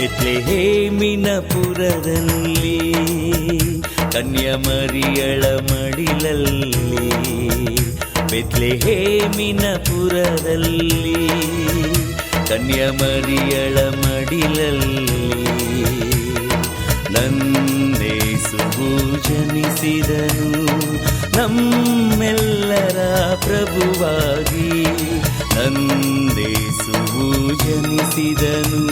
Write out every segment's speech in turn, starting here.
ಬೆತ್ಲೆಹೇಮಿನ ಪುರದಲ್ಲಿ ಕನ್ಯಮರಿಯಳ ಮಡಿಲಲ್ಲಿ ಬೆತ್ಲೆಹೇಮಿನ ಪುರದಲ್ಲಿ ಕನ್ಯಮರಿಯಳ ಮಡಿಲಲ್ಲಿ ನಂದೇಸುವು ಜನಿಸಿದನು ನಮ್ಮೆಲ್ಲರ ಪ್ರಭುವಾಗಿ ನಂದೇಸುವು ಜನಿಸಿದನು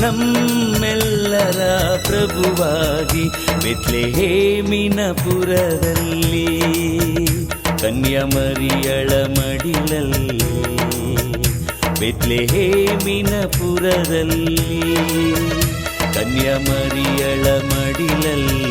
ನಮ್ಮೆಲ್ಲರ ಪ್ರಭುವಾಗಿ ಬೆತ್ಲೆಹೇಮಿನ ಪುರದಲ್ಲಿ ಕನ್ಯಮರಿಯಳ ಮಡಿಲಲ್ಲಿ ಬೆತ್ಲೆಹೇಮಿನ ಪುರದಲ್ಲಿ ಕನ್ಯಮರಿಯಳ ಮಡಿಲಲ್ಲಿ.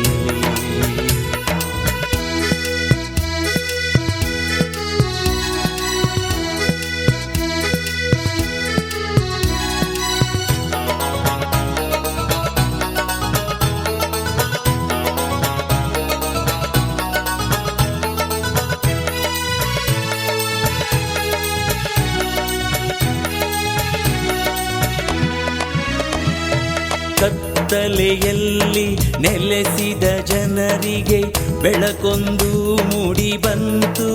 ಕತ್ತಲೆಯಲ್ಲಿ ನೆಲೆಸಿದ ಜನರಿಗೆ ಬೆಳಕೊಂದು ಮೂಡಿ ಬಂತು.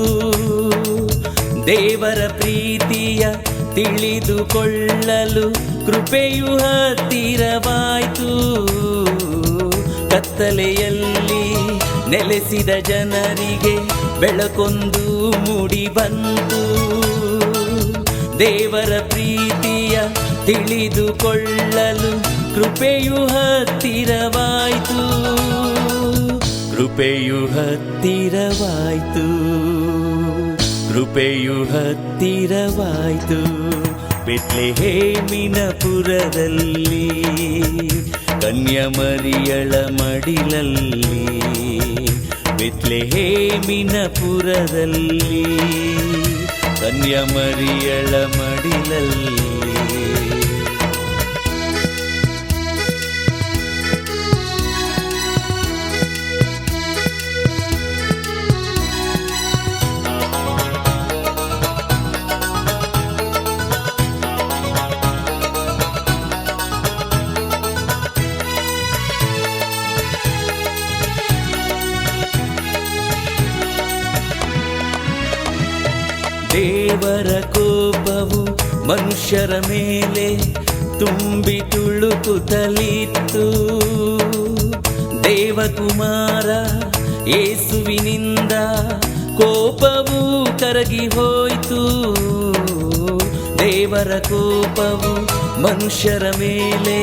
ದೇವರ ಪ್ರೀತಿಯ ತಿಳಿದುಕೊಳ್ಳಲು ಕೃಪೆಯು ಹತ್ತಿರವಾಯಿತು. ಕತ್ತಲೆಯಲ್ಲಿ ನೆಲೆಸಿದ ಜನರಿಗೆ ಬೆಳಕೊಂದು ಮೂಡಿ ಬಂತು. ದೇವರ ಪ್ರೀತಿಯ ತಿಳಿದುಕೊಳ್ಳಲು ಕೃಪೆಯು ಹತ್ತಿರವಾಯಿತು. ಕೃಪೆಯು ಹತ್ತಿರವಾಯಿತು. ಕೃಪೆಯು ಹತ್ತಿರವಾಯಿತು. ಬೆತ್ಲೆಹೇಮಿನ ಪುರದಲ್ಲಿ ಕನ್ಯಮರಿಯಳ ಮಡಿಲಲ್ಲಿ ಬೆತ್ಲೆಹೇಮಿನ ಪುರದಲ್ಲಿ ಕನ್ಯಮರಿಯಳ ಮಡಿಲಲ್ಲಿ. ದೇವರ ಕೋಪವು ಮನುಷ್ಯರ ಮೇಲೆ ತುಂಬಿ ತುಳುಕುತ್ತಲಿತ್ತು ದೇವಕುಮಾರ, ಏಸುವಿನಿಂದ ಕೋಪವು ಕರಗಿ ಹೋಯಿತು. ದೇವರ ಕೋಪವು ಮನುಷ್ಯರ ಮೇಲೆ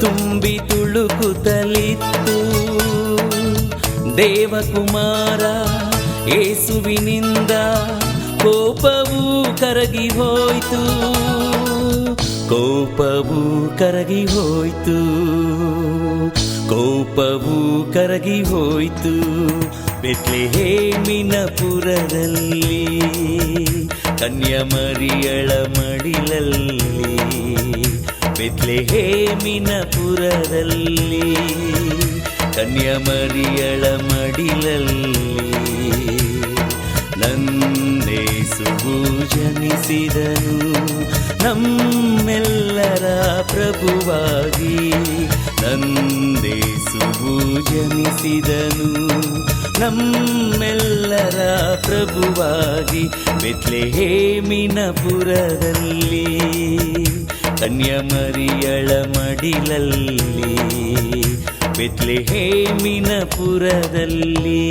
ತುಂಬಿ ತುಳುಕುತ್ತಲಿತ್ತು ದೇವಕುಮಾರ, ಏಸುವಿನಿಂದ ಕೋಪವು ಕರಗಿ ಹೋಯ್ತು. ಕೋಪವು ಕರಗಿ ಹೋಯ್ತು. ಕೋಪವು ಕರಗಿ ಹೋಯಿತು. ಬೆತ್ಲೆಹೇಮಿನ ಪುರದಲ್ಲಿ ಕನ್ಯಮರಿಯಳ ಮಡಿಲಲ್ಲಿ ಬೆತ್ಲೆಹೇಮಿನ ಪುರದಲ್ಲಿ ಕನ್ಯಮರಿಯಳ ಮಡಿಲಲ್ಲಿ ನಂದೇಸುವು ಜನಿಸಿದನು ನಮ್ಮೆಲ್ಲರ ಪ್ರಭುವಾಗಿ ನಂದೇಸುವು ಜನಿಸಿದನು ನಮ್ಮೆಲ್ಲರ ಪ್ರಭುವಾಗಿ ಬೆತ್ಲೆಹೇಮಿನ ಪುರದಲ್ಲಿ ಕನ್ಯಮರಿಯಳ ಮಡಿಲಲ್ಲಿ ಬೆತ್ಲೆಹೇಮಿನ ಪುರದಲ್ಲಿ.